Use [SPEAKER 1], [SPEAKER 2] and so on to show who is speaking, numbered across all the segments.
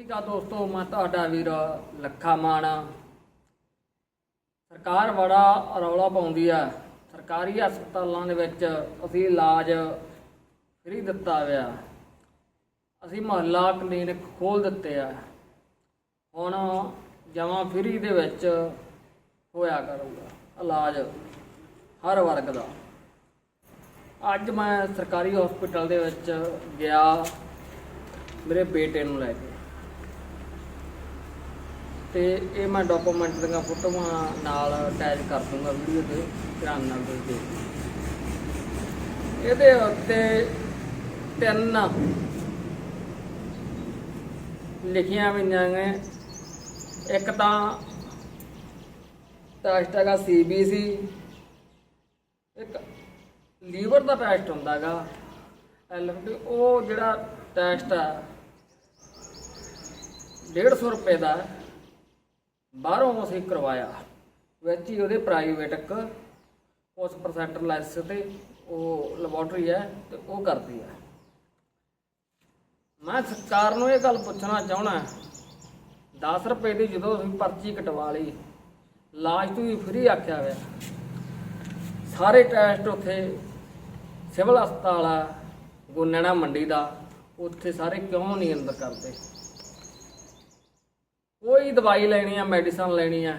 [SPEAKER 1] ਸੀਗਾ ਦੋਸਤੋ, ਮੈਂ ਤੁਹਾਡਾ ਵੀਰ ਲੱਖਾ ਮਾਨ ਸਰਕਾਰ ਬੜਾ ਰੌਲਾ ਪਾਉਂਦੀ ਆ। ਸਰਕਾਰੀ ਹਸਪਤਾਲਾਂ ਦੇ ਵਿੱਚ ਅਸੀਂ ਇਲਾਜ ਫ੍ਰੀ ਦਿੱਤਾ ਹੋਇਆ। ਅਸੀਂ ਮੁਹੱਲਾ ਕਲੀਨਿਕ ਖੋਲ ਦਿੱਤੇ ਆ। ਹੁਣ ਜਮਾਂ ਫ੍ਰੀ ਦੇ ਵਿੱਚ ਹੋਇਆ ਕਰੂਗਾ ਇਲਾਜ ਹਰ ਵਰਗ ਦਾ। ਅੱਜ ਮੈਂ ਸਰਕਾਰੀ ਹਸਪੀਟਲ ਦੇ ਵਿੱਚ ਗਿਆ, ਮੇਰੇ ਬੇਟੇ ਨੂੰ ਲੈ ਕੇ। ਤੇ ਇਹ ਮੈਂ ਡਾਕੂਮੈਂਟ ਦੀਆਂ ਫੋਟੋਆਂ ਨਾਲ ਅਟੈਚ ਕਰ ਦੂੰਗਾ ਵੀਡੀਓ ਦੇ ਧਿਆਨ ਨਾਲ ਦੇਖੋ ਇਹਦੇ ਉੱਤੇ ਤਿੰਨ ਲਿਖੀਆਂ ਹੋਈਆਂ ਨੇ। ਇੱਕ ਤਾਂ ਟੈਸਟ ਹੈਗਾ ਸੀਬੀਸੀ ਇੱਕ ਲੀਵਰ ਦਾ ਟੈਸਟ ਹੁੰਦਾਗਾ ਐਲਐਫਟੀ ਉਹ ਜਿਹੜਾ ਟੈਸਟ ਆ 150 ਰੁਪਏ ਦਾ। ਬਾਹਰੋਂ ਅਸੀਂ ਕਰਵਾਇਆ। ਵਿੱਚ ਹੀ ਉਹਦੇ ਪ੍ਰਾਈਵੇਟ ਉਸ ਪਰਸੈਂਟ ਲੈਸ ਤੇ ਉਹ ਲੈਬੋਰਟਰੀ ਹੈ ਤੇ ਉਹ ਕਰਦੀ ਹੈ। ਮੈਂ ਸਰਕਾਰ ਨੂੰ ਇਹ ਗੱਲ ਪੁੱਛਣਾ ਚਾਹਣਾ 10 ਰੁਪਏ ਦੀ ਜਦੋਂ ਅਸੀਂ ਪਰਚੀ ਕਟਵਾ ਲਈ ਇਲਾਜ ਤੋਂ ਵੀ ਫ੍ਰੀ ਆਖਿਆ ਹੋਇਆ ਸਾਰੇ ਟੈਸਟ ਉੱਥੇ, ਸਿਵਲ ਹਸਪਤਾਲ ਆ ਗੋਨੈਣਾ ਮੰਡੀ ਦਾ, ਉੱਥੇ ਸਾਰੇ ਕਿਉਂ ਨਹੀਂ ਅੰਦਰ ਕਰਦੇ? ਕੋਈ ਦਵਾਈ ਲੈਣੀ ਆ ਮੈਡੀਸਨ ਲੈਣੀ ਆ,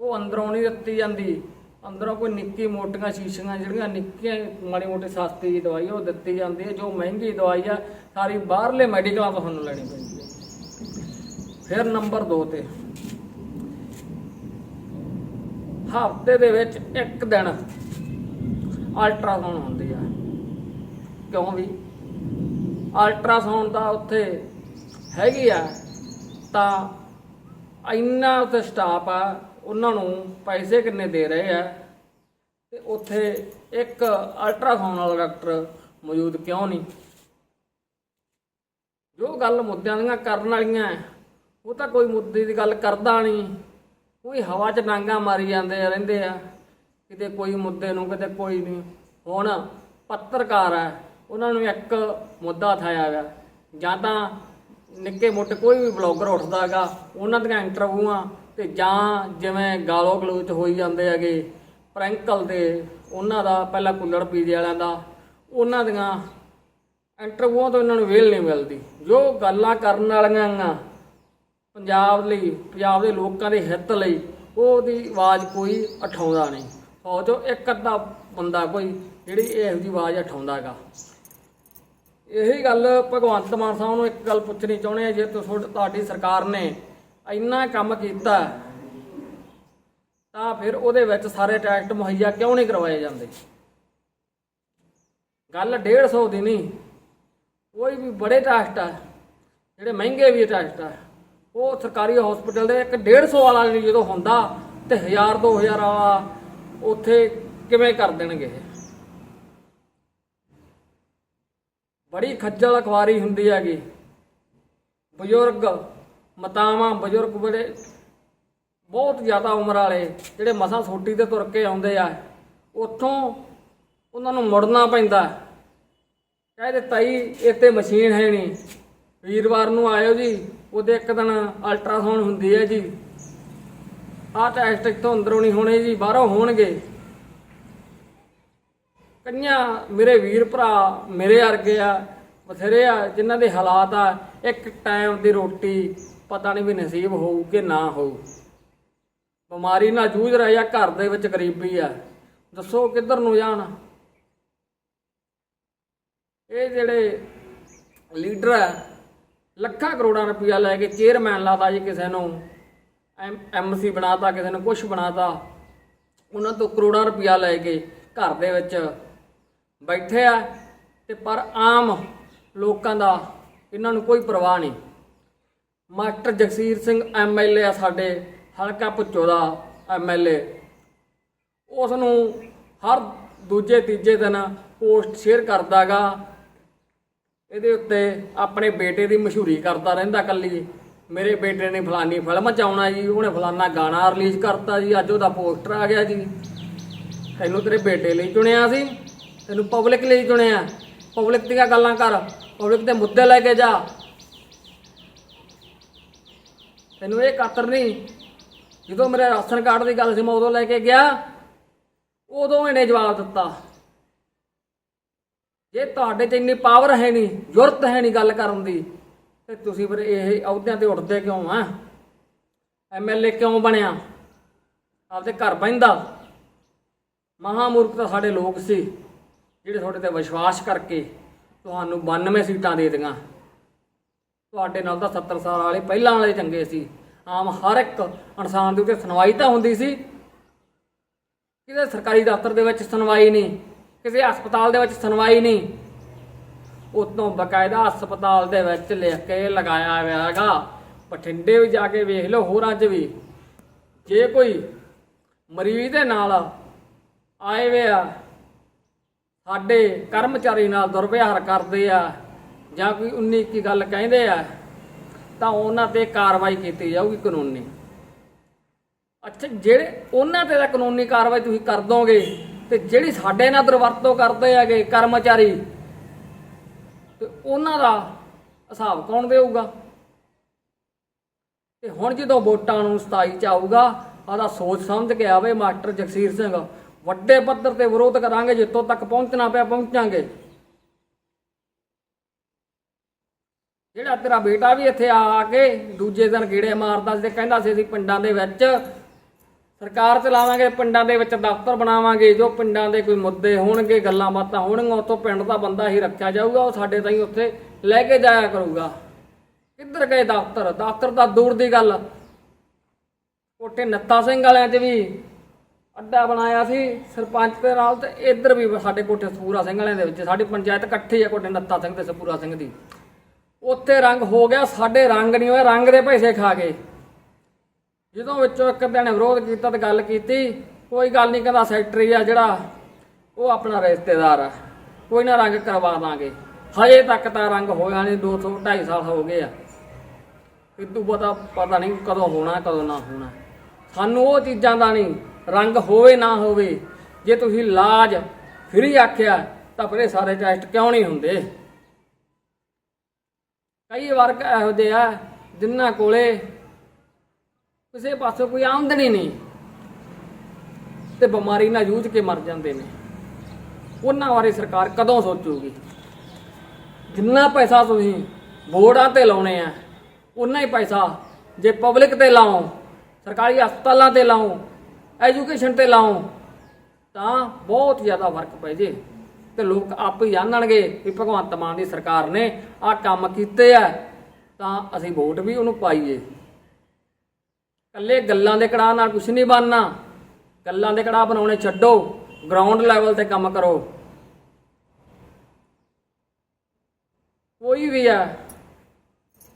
[SPEAKER 1] ਉਹ ਅੰਦਰੋਂ ਨਹੀਂ ਦਿੱਤੀ ਜਾਂਦੀ। ਅੰਦਰੋਂ ਕੋਈ ਨਿੱਕੀ ਮੋਟੀਆਂ ਸ਼ੀਸ਼ੀਆਂ ਜਿਹੜੀਆਂ ਨਿੱਕੀਆਂ, ਮਾੜੀ ਮੋਟੀ ਸਸਤੀ ਜਿਹੀ ਦਵਾਈ ਉਹ ਦਿੱਤੀ ਜਾਂਦੀ ਹੈ ਜੋ ਮਹਿੰਗੀ ਦਵਾਈ ਆ, ਸਾਰੀ ਬਾਹਰਲੇ ਮੈਡੀਕਲਾਂ ਤੋਂ ਸਾਨੂੰ ਲੈਣੀ ਪੈਂਦੀ ਹੈ ਫਿਰ ਨੰਬਰ 2 ਤੇ, ਹਫ਼ਤੇ ਦੇ ਵਿੱਚ ਇੱਕ ਦਿਨ ਅਲਟਰਾਸਾਊਂਡ ਹੁੰਦੀ ਆ। ਕਿਉਂ ਵੀ? ਅਲਟਰਾਸਾਊਂਡ ਦਾ ਉੱਥੇ ਹੈਗੀ ਆ, ਤਾਂ ਇੰਨਾ ਉੱਥੇ ਸਟਾਫ ਆ, ਉਹਨਾਂ ਨੂੰ ਪੈਸੇ ਕਿੰਨੇ ਦੇ ਰਹੇ ਆ ਤੇ ਉੱਥੇ ਇੱਕ ਅਲਟਰਾਸਾਊਂਡ ਵਾਲਾ ਡਾਕਟਰ ਮੌਜੂਦ ਕਿਉਂ ਨਹੀਂ? ਜੋ ਗੱਲ ਮੁੱਦਿਆਂ ਦੀਆਂ ਕਰਨ ਵਾਲੀਆਂ ਉਹ ਤਾਂ ਕੋਈ ਮੁੱਦੇ ਦੀ ਗੱਲ ਕਰਦਾ ਨਹੀਂ। ਕੋਈ ਹਵਾ 'ਚ ਡਾਂਗਾ ਮਾਰੀ ਜਾਂਦੇ ਰਹਿੰਦੇ ਆ। ਕਿਤੇ ਕੋਈ ਮੁੱਦੇ ਨੂੰ, ਕਿਤੇ ਕੋਈ ਨਹੀਂ। ਹੁਣ ਪੱਤਰਕਾਰ ਹੈ ਉਹਨਾਂ ਨੂੰ ਇੱਕ ਮੁੱਦਾ ਥਾਇਆ ਗਿਆ ਜਾਂ ਤਾਂ ਨਿੱਕੇ ਮੋਟੇ ਕੋਈ ਵੀ ਬਲੌਗਰ ਹੈਗਾ, ਉਹਨਾਂ ਦੀਆਂ ਇੰਟਰਵਿਊਆਂ ਤੇ ਜਾਂ ਜਿਵੇਂ ਗਾਲੋ ਗਲੋਚ ਹੋਈ ਜਾਂਦੇ ਹੈਗੇ ਪ੍ਰੈਂਕਲ ਦੇ ਉਹਨਾਂ ਦਾ ਪਹਿਲਾਂ ਕੁੱਲੜ ਪੀਜੇ ਵਾਲਿਆਂ ਦਾ, ਉਹਨਾਂ ਦੀਆਂ ਇੰਟਰਵਿਊਆਂ ਤੋਂ ਇਹਨਾਂ ਨੂੰ ਵੇਲ ਨਹੀਂ ਮਿਲਦੀ। ਜੋ ਗੱਲਾਂ ਕਰਨ ਵਾਲੀਆਂ ਆਂ ਪੰਜਾਬ ਲਈ, ਪੰਜਾਬ ਦੇ ਲੋਕਾਂ ਦੇ ਹਿੱਤ ਲਈ, ਉਹਦੀ ਆਵਾਜ਼ ਕੋਈ ਉਠਾਉਂਦਾ ਨਹੀਂ। ਫੌਜੋ ਇੱਕ ਅੱਧਾ ਬੰਦਾ ਕੋਈ ਜਿਹੜੀ ਇਹੋ ਜਿਹੀ ਆਵਾਜ਼ ਉਠਾਉਂਦਾ ਹੈਗਾ। ਇਹੀ ਗੱਲ ਭਗਵੰਤ ਮਾਨ ਸਾਹਿਬ ਨੂੰ ਇੱਕ ਗੱਲ ਪੁੱਛਣੀ ਚਾਹੁੰਦੇ ਆ, ਜੇ ਤੁਸੀਂ ਤੁਹਾਡੀ ਸਰਕਾਰ ਨੇ ਇੰਨਾ ਕੰਮ ਕੀਤਾ, ਤਾਂ ਫਿਰ ਉਹਦੇ ਵਿੱਚ ਸਾਰੇ ਟੈਸਟ ਮੁਹੱਈਆ ਕਿਉਂ ਨਹੀਂ ਕਰਵਾਏ ਜਾਂਦੇ? ਗੱਲ 150 ਦੀ ਨਹੀਂ, ਕੋਈ ਵੀ ਬੜੇ ਟੈਸਟ ਆ, ਜਿਹੜੇ ਮਹਿੰਗੇ ਵੀ ਟੈਸਟ ਆ, ਉਹ ਸਰਕਾਰੀ ਹਸਪੀਟਲ ਦੇ ਇੱਕ 150 ਵਾਲਾ ਨਹੀਂ ਜਦੋਂ ਹੁੰਦਾ, ਤੇ 1000 2000 ਵਾਲਾ ਉੱਥੇ ਕਿਵੇਂ ਕਰ ਦੇਣਗੇ ਇਹ? ਬੜੀ ਖੱਜਲ ਖਵਾਰੀ ਹੁੰਦੀ ਹੈਗੀ। ਬਜ਼ੁਰਗ, ਮਤਾਵਾਂ, ਬਜ਼ੁਰਗ ਬੜੇ, ਬਹੁਤ ਜ਼ਿਆਦਾ ਉਮਰ ਵਾਲੇ ਜਿਹੜੇ ਮਸਾਂ ਸੋਟੀ ਤੇ ਤੁਰ ਕੇ ਆਉਂਦੇ ਆ, ਉੱਥੋਂ ਉਹਨਾਂ ਨੂੰ ਮੁੜਨਾ ਪੈਂਦਾ। ਕਹਿੰਦੇ ਤਾਈ ਇੱਥੇ ਮਸ਼ੀਨ ਹੈ ਨਹੀਂ। ਵੀਰਵਾਰ ਨੂੰ ਆਇਓ ਜੀ, ਉਹਦੇ ਇੱਕ ਦਿਨ ਅਲਟਰਾਸਾਊਂਡ ਹੁੰਦੀ ਹੈ ਜੀ। ਆਹ ਟੈਸਟ ਤੋਂ ਅੰਦਰੋਂ ਨਹੀਂ ਹੋਣੇ ਜੀ, ਬਾਹਰੋਂ ਹੋਣਗੇ। ਕਈਆਂ ਮੇਰੇ ਵੀਰ ਭਰਾ ਮੇਰੇ ਵਰਗੇ ਆ, ਬਥੇਰੇ ਆ, ਜਿਨ੍ਹਾਂ ਦੇ ਹਾਲਾਤ ਆ, ਇੱਕ ਟਾਈਮ ਦੀ ਰੋਟੀ ਪਤਾ ਨਹੀਂ ਵੀ ਨਸੀਬ ਹੋਊ ਕਿ ਨਾ ਹੋਊ। ਬਿਮਾਰੀ ਨਾਲ ਜੂਝ ਰਹੇ ਆ, ਘਰ ਦੇ ਵਿੱਚ ਗਰੀਬੀ ਆ। ਦੱਸੋ ਕਿੱਧਰ ਨੂੰ ਜਾਣ? ਇਹ ਜਿਹੜੇ ਲੀਡਰ ਆ, ਲੱਖਾਂ ਕਰੋੜਾਂ ਰੁਪਇਆ ਲੈ ਕੇ ਚੇਅਰਮੈਨ ਲਾਤਾ ਜੀ ਕਿਸੇ ਨੂੰ ਐਮਸੀ ਬਣਾਤਾ, ਕਿਸੇ ਨੂੰ ਕੁਝ ਬਣਾਤਾ। ਉਹਨਾਂ ਤੋਂ ਕਰੋੜਾਂ ਰੁਪਇਆ ਲੈ ਕੇ ਘਰ ਦੇ ਵਿੱਚ ਬੈਠੇ ਆ ਤੇ ਪਰ ਆਮ ਲੋਕਾਂ ਦਾ ਇਹਨਾਂ ਨੂੰ ਕੋਈ ਪਰਵਾਹ ਨਹੀਂ। ਮਾਸਟਰ ਜਗਸੀਰ ਸਿੰਘ ਐਮਐਲਏ ਆ ਸਾਡੇ, ਹਲਕਾ ਪੁੱਚੋ ਦਾ ਐਮਐਲਏ ਉਸ ਨੂੰ ਹਰ ਦੂਜੇ, ਤੀਜੇ ਦਿਨ ਪੋਸਟ ਸ਼ੇਅਰ ਕਰਦਾਗਾ ਇਹਦੇ ਉੱਤੇ ਆਪਣੇ ਬੇਟੇ ਦੀ ਮਸ਼ਹੂਰੀ ਕਰਦਾ ਰਹਿੰਦਾ ਕੱਲੀ। ਮੇਰੇ ਬੇਟੇ ਨੇ ਫਲਾਨੀ ਫਿਲਮ ਚ ਆਉਣਾ ਜੀ, ਉਹਨੇ ਫਲਾਨਾ ਗਾਣਾ ਰਿਲੀਜ਼ ਕਰਤਾ ਜੀ, ਅੱਜ ਉਹਦਾ ਪੋਸਟਰ ਆ ਗਿਆ ਜੀ। ਤੈਨੂੰ ਤੇਰੇ ਬੇਟੇ ਲਈ ਚੁਣਿਆ ਸੀ। ਤੈਨੂੰ ਪਬਲਿਕ ਲਈ ਚੁਣਿਆ ਪਬਲਿਕ ਦੀਆਂ ਗੱਲਾਂ ਕਰ। ਪਬਲਿਕ ਦੇ ਮੁੱਦੇ ਲੈ ਕੇ ਜਾ। ਤੈਨੂੰ ਇਹ ਕਾਤਰ ਨਹੀਂ, ਜਦੋਂ ਮੇਰੇ ਰਾਸ਼ਨ ਕਾਰਡ ਦੀ ਗੱਲ ਸੀ, ਮੈਂ ਉਦੋਂ ਲੈ ਕੇ ਗਿਆ। ਉਦੋਂ ਇਹਨੇ ਜਵਾਬ ਦਿੱਤਾ। ਜੇ ਤੁਹਾਡੇ 'ਚ ਇੰਨੀ ਪਾਵਰ ਹੈ ਨਹੀਂ, ਜ਼ਰੂਰਤ ਹੈ ਨਹੀਂ ਗੱਲ ਕਰਨ ਦੀ, ਤੇ ਤੁਸੀਂ ਫਿਰ ਇਹ ਅਹੁਦਿਆਂ ਤੇ ਉੱਠਦੇ ਕਿਉਂ ਆ? ਐਮਐਲਏ ਕਿਉਂ ਬਣਿਆ? ਆਪਦੇ ਘਰ ਬਹਿੰਦਾ। ਮਹਾਮੂਰਖ ਤਾਂ ਸਾਡੇ ਲੋਕ ਸੀ। ਜਿਹੜੇ ਤੁਹਾਡੇ ਤੇ ਵਿਸ਼ਵਾਸ ਕਰਕੇ ਤੁਹਾਨੂੰ 92 ਸੀਟਾਂ ਦੇ ਦਿੱਤੀਆਂ। ਤੁਹਾਡੇ ਨਾਲ ਤਾਂ 70 ਸਾਲ ਵਾਲੇ ਪਹਿਲਾਂ ਵਾਲੇ ਚੰਗੇ ਸੀ। ਆਮ ਹਰ ਇੱਕ ਇਨਸਾਨ ਦੇ ਉੱਤੇ ਸੁਣਵਾਈ ਤਾਂ ਹੁੰਦੀ ਸੀ। ਕਿਸੇ ਸਰਕਾਰੀ ਦਫ਼ਤਰ ਦੇ ਵਿੱਚ ਸੁਣਵਾਈ ਨਹੀਂ, ਕਿਸੇ ਹਸਪਤਾਲ ਦੇ ਵਿੱਚ ਸੁਣਵਾਈ ਨਹੀਂ। ਉਤੋਂ ਬਕਾਇਦਾ ਹਸਪਤਾਲ ਦੇ ਵਿੱਚ ਲਿਖ ਕੇ ਲਗਾਇਆ ਹੋਇਆ ਹੈਗਾ ਬਠਿੰਡੇ ਵੀ ਜਾ ਕੇ ਵੇਖ ਲਓ, ਹੋਰਾਂ 'ਚ ਵੀ। ਜੇ ਕੋਈ ਮਰੀਜ਼ ਦੇ ਨਾਲ ਆਏ ਵੇ ਆ ਸਾਡੇ ਕਰਮਚਾਰੀ ਨਾਲ ਦੁਰਵਿਹਾਰ ਕਰਦੇ ਆ, ਜਾਂ ਕੋਈ 19 ਕੀ ਗੱਲ ਕਹਿੰਦੇ ਆ, ਤਾਂ ਉਹਨਾਂ ਤੇ ਕਾਰਵਾਈ ਕੀਤੀ ਜਾਊਗੀ ਕਾਨੂੰਨੀ। ਅੱਛਾ, ਜਿਹੜੇ ਉਹਨਾਂ ਤੇ ਤਾਂ ਕਾਨੂੰਨੀ ਕਾਰਵਾਈ ਤੁਸੀਂ ਕਰ ਦੋਗੇ, ਤੇ ਜਿਹੜੀ ਸਾਡੇ ਨਾਲ ਦੁਰਵਰਤੋਂ ਕਰਦੇ ਹੈਗੇ ਕਰਮਚਾਰੀ, ਤੇ ਉਹਨਾਂ ਦਾ ਹਿਸਾਬ ਕੌਣ ਦੇਊਗਾ? ਤੇ ਹੁਣ ਜਦੋਂ ਵੋਟਾਂ ਨੂੰ 27 ਚ ਆਊਗਾ ਆਦਾ ਸੋਚ ਸਮਝ ਕੇ ਆਵੇ ਮਾਸਟਰ ਜਗਸੀਰ ਸਿੰਘ। ਵੱਡੇ ਪੱਧਰ ਤੇ ਵਿਰੋਧ ਕਰਾਂਗੇ, ਜਿੱਥੋਂ ਤੱਕ ਪਹੁੰਚਣਾ ਪਿਆ, ਪਹੁੰਚਾਂਗੇ। ਜਿਹੜਾ ਤੇਰਾ ਬੇਟਾ ਵੀ ਇੱਥੇ ਆ ਆ ਕੇ ਦੂਜੇ ਦਿਨ ਗੇੜੇ ਮਾਰਦਾ ਸੀ ਤੇ ਕਹਿੰਦਾ ਸੀ, ਅਸੀਂ ਪਿੰਡਾਂ ਦੇ ਵਿੱਚ ਸਰਕਾਰ ਚਲਾਵਾਂਗੇ, ਪਿੰਡਾਂ ਦੇ ਵਿੱਚ ਦਫ਼ਤਰ ਬਣਾਵਾਂਗੇ, ਜੋ ਪਿੰਡਾਂ ਦੇ ਕੋਈ ਮੁੱਦੇ ਹੋਣਗੇ, ਗੱਲਾਂ ਬਾਤਾਂ ਹੋਣਗੀਆਂ, ਉੱਥੋਂ ਪਿੰਡ ਦਾ ਬੰਦਾ ਹੀ ਰੱਖਿਆ ਜਾਊਗਾ, ਉਹ ਸਾਡੇ ਤਾਈਂ ਉੱਥੇ ਲੈ ਕੇ ਜਾਇਆ ਕਰੂਗਾ। ਕਿੱਧਰ ਗਏ ਦਫ਼ਤਰ? ਦਫ਼ਤਰ ਦਾ ਦੂਰ ਦੀ ਗੱਲ। ਕੋਟੇ ਨੱਤਾ ਸਿੰਘ ਵਾਲਿਆਂ 'ਚ ਵੀ ਅੱਡਾ ਬਣਾਇਆ ਸੀ ਸਰਪੰਚ ਦੇ ਨਾਲ ਤੇ ਇੱਧਰ ਵੀ ਸਾਡੇ ਕੋਠੇ ਸਪੂਰਾ ਸਿੰਘ ਵਾਲਿਆਂ ਦੇ ਵਿੱਚ, ਸਾਡੀ ਪੰਚਾਇਤ ਇਕੱਠੀ ਆ ਕੋਠੇ ਨੱਤਾ ਸਿੰਘ ਤੇ ਸਪੂਰਾ ਸਿੰਘ ਦੀ। ਉੱਥੇ ਰੰਗ ਹੋ ਗਿਆ, ਸਾਡੇ ਰੰਗ ਨਹੀਂ ਹੋਏ, ਰੰਗ ਦੇ ਪੈਸੇ ਖਾ ਗਏ। ਜਦੋਂ ਵਿੱਚੋਂ ਇੱਕ ਦਿਨ ਵਿਰੋਧ ਕੀਤਾ ਤੇ ਗੱਲ ਕੀਤੀ, ਕੋਈ ਗੱਲ ਨਹੀਂ ਕਹਿੰਦਾ ਸੈਕਟਰੀ ਆ ਜਿਹੜਾ, ਉਹ ਆਪਣਾ ਰਿਸ਼ਤੇਦਾਰ ਆ, ਕੋਈ ਨਾ ਰੰਗ ਕਰਵਾ ਦਾਂਗੇ। ਹਜੇ ਤੱਕ ਤਾਂ ਰੰਗ ਹੋਇਆ ਨਹੀਂ 200 250 ਸਾਲ ਹੋ ਗਏ ਆ। ਇਦੋਂ ਪਤਾ ਪਤਾ ਨਹੀਂ ਕਦੋਂ ਹੋਣਾ, ਕਦੋਂ ਨਾ ਹੋਣਾ। ਸਾਨੂੰ ਉਹ ਚੀਜ਼ਾਂ ਦਾ ਨਹੀਂ ਰੰਗ ਹੋਵੇ ਨਾ ਹੋਵੇ, ਜੇ ਤੁਸੀਂ ਲਾਜ ਫਰੀ ਆਖਿਆ, ਤਾਂ ਫਿਰ ਇਹ ਸਾਰੇ ਟੈਸਟ ਕਿਉਂ ਨਹੀਂ ਹੁੰਦੇ? ਕਈ ਵਰਗ ਇਹੋ ਜਿਹੇ ਆ, ਜਿਨ੍ਹਾਂ ਕੋਲੇ ਕਿਸੇ ਪਾਸੋਂ ਕੋਈ ਆਮਦਨੀ ਨਹੀਂ ਤੇ ਬਿਮਾਰੀ ਨਾਲ ਜੂਝ ਕੇ ਮਰ ਜਾਂਦੇ ਨੇ। ਉਹਨਾਂ ਬਾਰੇ ਸਰਕਾਰ ਕਦੋਂ ਸੋਚੂਗੀ? ਜਿੰਨਾ ਪੈਸਾ ਤੁਸੀਂ ਬੋਰਡਾਂ ਤੇ ਲਾਉਣੇ ਆ ਉਨਾ ਹੀ ਪੈਸਾ ਜੇ ਪਬਲਿਕ ਤੇ ਲਾਓ, ਸਰਕਾਰੀ ਹਸਪਤਾਲਾਂ ਤੇ ਲਾਓ ਐਜੂਕੇਸ਼ਨ ਤੇ ਲਾਓ ਤਾਂ ਬਹੁਤ ਜ਼ਿਆਦਾ ਫ਼ਰਕ ਪੈ ਜੇ। ਤੇ ਲੋਕ ਆਪ ਹੀ ਜਾਣਨਗੇ ਵੀ ਭਗਵੰਤ ਮਾਨ ਦੀ ਸਰਕਾਰ ਨੇ ਆਹ ਕੰਮ ਕੀਤੇ ਆ, ਤਾਂ ਅਸੀਂ ਵੋਟ ਵੀ ਉਹਨੂੰ ਪਾਈਏ। ਕੱਲੇ ਗੱਲਾਂ ਦੇ ਕੜਾਹ ਨਾਲ ਕੁਝ ਨਹੀਂ ਬਣਨਾ। ਗੱਲਾਂ ਦੇ ਕੜਾਹ ਬਣਾਉਣੇ ਛੱਡੋ ਗਰਾਊਂਡ ਲੈਵਲ ਤੇ ਕੰਮ ਕਰੋ। ਕੋਈ ਵੀ ਹੈ,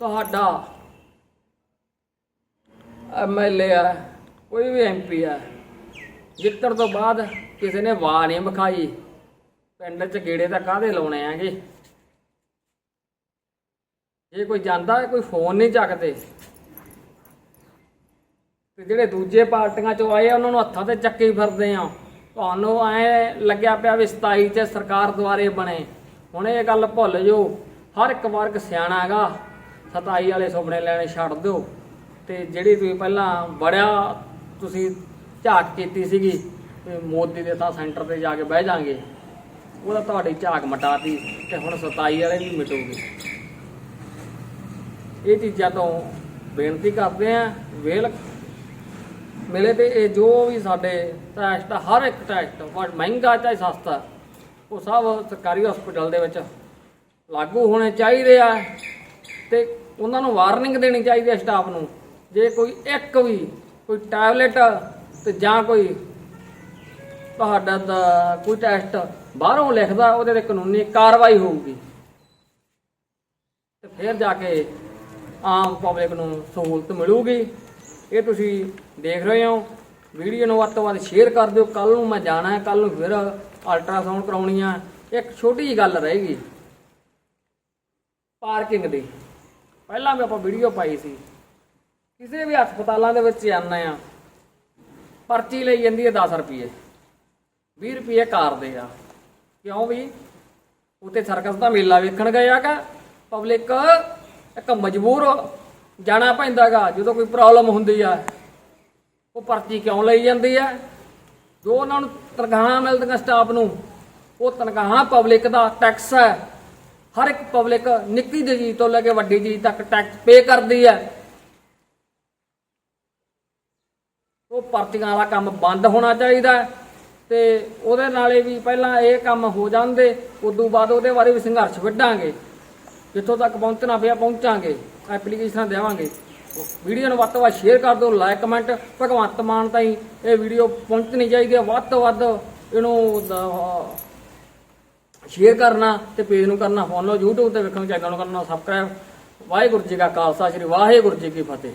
[SPEAKER 1] ਤੁਹਾਡਾ ਐਮਐਲਏ ਆ ਕੋਈ ਵੀ ਐਮਪੀ ਆ। ਜਿੱਤਣ ਤੋਂ ਬਾਅਦ ਕਿਸੇ ਨੇ ਵਾਹ ਨਹੀਂ ਵਿਖਾਈ। ਪਿੰਡ 'ਚ ਗੇੜੇ ਤਾਂ ਕਾਹਦੇ ਲਾਉਣੇ ਆਗੇ? ਜੇ ਕੋਈ ਜਾਂਦਾ, ਕੋਈ ਫੋਨ ਨਹੀਂ ਚੱਕਦੇ। ਤੇ ਜਿਹੜੇ ਦੂਜੇ ਪਾਰਟੀਆਂ ਚੋਂ ਆਏ ਉਹਨਾਂ ਨੂੰ ਹੱਥਾਂ ਤੇ ਚੱਕੇ ਫਿਰਦੇ ਆ। ਤੁਹਾਨੂੰ ਐ ਲੱਗਿਆ ਪਿਆ ਵੀ 27 ਚ ਸਰਕਾਰ ਦੁਆਰੇ ਬਣੇ। ਹੁਣ ਇਹ ਗੱਲ ਭੁੱਲ ਜੋ ਹਰ ਇੱਕ ਵਰਗ ਸਿਆਣਾ ਹੈਗਾ। 27 ਵਾਲੇ ਸੁਪਨੇ ਲੈਣੇ ਛੱਡ ਦਿਓ। ਤੇ ਜਿਹੜੀ ਤੁਸੀਂ ਪਹਿਲਾਂ ਬੜਿਆ ਤੁਸੀਂ ਝਾਕ ਕੀਤੀ ਸੀਗੀ ਵੀ ਮੋਦੀ ਦੇ ਤਾਂ ਸੈਂਟਰ ਤੇ ਜਾ ਕੇ ਬਹਿ ਜਾਾਂਗੇ। ਉਹਦਾ ਤੁਹਾਡੀ ਝਾਕ ਮਟਾਤੀ ਤੇ ਹੁਣ 27 ਵਾਲੇ ਵੀ ਮਿਟੂਗੇ। ਇਹ ਚੀਜ਼ਾਂ ਤੋਂ ਬੇਨਤੀ ਕਰਦੇ ਆ ਵੇਲ ਮਿਲੇ ਤੇ ਇਹ ਜੋ ਵੀ ਸਾਡੇ ਟੈਸਟ, ਹਰ ਇੱਕ ਟੈਸਟ ਭਾਵੇਂ ਮਹਿੰਗਾ ਚਾਹੇ ਸਸਤਾ, ਉਹ ਸਭ ਸਰਕਾਰੀ ਹਸਪੀਟਲ ਦੇ ਵਿੱਚ ਲਾਗੂ ਹੋਣੇ ਚਾਹੀਦੇ ਆ ਤੇ ਉਹਨਾਂ ਨੂੰ ਵਾਰਨਿੰਗ ਦੇਣੀ ਚਾਹੀਦੀ ਹੈ ਸਟਾਫ ਨੂੰ। ਜੇ ਕੋਈ ਇੱਕ ਵੀ ਕੋਈ ਟੈਬਲੇਟ ਤੇ ਜਾਂ ਕੋਈ ਤੁਹਾਡਾ ਦਾ ਕੋਈ ਟੈਸਟ ਬਾਹਰੋਂ ਲਿਖਦਾ, ਉਹਦੇ ਤੇ ਕਾਨੂੰਨੀ ਕਾਰਵਾਈ ਹੋਊਗੀ। ਤੇ ਫਿਰ ਜਾ ਕੇ ਆਮ ਪਬਲਿਕ ਨੂੰ ਸਹੂਲਤ ਮਿਲੂਗੀ। ਇਹ ਤੁਸੀਂ ਦੇਖ ਰਹੇ ਹੋ। ਵੀਡੀਓ ਨੂੰ ਵੱਧ ਤੋਂ ਵੱਧ ਸ਼ੇਅਰ ਕਰ ਦਿਓ। ਕੱਲ ਨੂੰ ਮੈਂ ਜਾਣਾ ਹੈ ਕੱਲ ਨੂੰ ਫਿਰ ਅਲਟਰਾਸਾਊਂਡ ਕਰਾਉਣੀ ਆ। ਇੱਕ ਛੋਟੀ ਜੀ ਗੱਲ ਰਹੇਗੀ ਪਾਰਕਿੰਗ ਦੀ। ਪਹਿਲਾਂ ਵੀ ਆਪਾਂ ਵੀਡੀਓ ਪਾਈ ਸੀ। ਕਿਸੇ ਵੀ ਹਸਪਤਾਲਾਂ ਦੇ ਵਿੱਚ ਜਾਂਦੇ ਆ ਪਰਚੀ ਲਈ ਜਾਂਦੀ ਹੈ 10 ਰੁਪਏ 20 ਰੁਪਏ ਕਾਰ ਦੇ ਆ। ਕਿਉਂ ਵੀ? ਉੱਤੇ ਸਰਕਸ ਦਾ ਮੇਲਾ ਵੇਖਣ ਗਏ ਆ ਪਬਲਿਕ ਇੱਕ ਮਜਬੂਰ ਜਾਣਾ ਪੈਂਦਾਗਾ ਜਦੋਂ ਕੋਈ ਪ੍ਰੋਬਲਮ ਹੁੰਦੀ ਆ। ਉਹ ਪਰਚੀ ਕਿਉਂ ਲਈ ਜਾਂਦੀ ਆ? ਜੋ ਉਹਨਾਂ ਨੂੰ ਤਨਖਾਹਾਂ ਮਿਲਦੀਆਂ ਸਟਾਫ ਨੂੰ, ਉਹ ਤਨਖਾਹਾਂ ਪਬਲਿਕ ਦਾ ਟੈਕਸ ਹੈ। ਹਰ ਇੱਕ ਪਬਲਿਕ ਨਿੱਕੀ ਜੀ ਤੋਂ ਲੈ ਕੇ ਵੱਡੀ ਚੀਜ਼ ਤੱਕ ਟੈਕਸ ਪੇ ਕਰਦੀ ਹੈ। ਉਹ ਪਰਚੀਆਂ ਵਾਲਾ ਕੰਮ ਬੰਦ ਹੋਣਾ ਚਾਹੀਦਾ ਹੈ ਤੇ ਉਹਦੇ ਨਾਲੇ ਵੀ ਪਹਿਲਾਂ ਇਹ ਕੰਮ ਹੋ ਜਾਂਦੇ, ਉਦੋਂ ਬਾਅਦ ਉਹਦੇ ਬਾਰੇ ਵੀ ਸੰਘਰਸ਼ ਵਿੱਢਾਂਗੇ। ਜਿੱਥੋਂ ਤੱਕ ਪਹੁੰਚਣਾ ਪਿਆ ਪਹੁੰਚਾਂਗੇ ਐਪਲੀਕੇਸ਼ਨਾਂ ਦੇਵਾਂਗੇ। ਵੀਡੀਓ ਨੂੰ ਵੱਧ ਤੋਂ ਵੱਧ ਸ਼ੇਅਰ ਕਰ ਦਿਓ ਲਾਈਕ ਕਮੈਂਟ ਭਗਵੰਤ ਮਾਨ ਤਾਈਂ ਇਹ ਵੀਡੀਓ ਪਹੁੰਚਣੀ ਚਾਹੀਦੀ ਹੈ, ਵੱਧ ਤੋਂ ਵੱਧ ਇਹਨੂੰ ਸ਼ੇਅਰ ਕਰਨਾ ਤੇ ਪੇਜ ਨੂੰ ਕਰਨਾ ਫੋਲੋ YouTube ਤੇ ਵੇਖਣ ਚੈਨਲ ਨੂੰ ਕਰਨਾ ਸਬਸਕ੍ਰਾਈਬ ਵਾਹਿਗੁਰੂ ਜੀ ਕਾ ਖਾਲਸਾ, ਸ੍ਰੀ ਵਾਹਿਗੁਰੂ ਜੀ ਕੀ ਫਤਿਹ।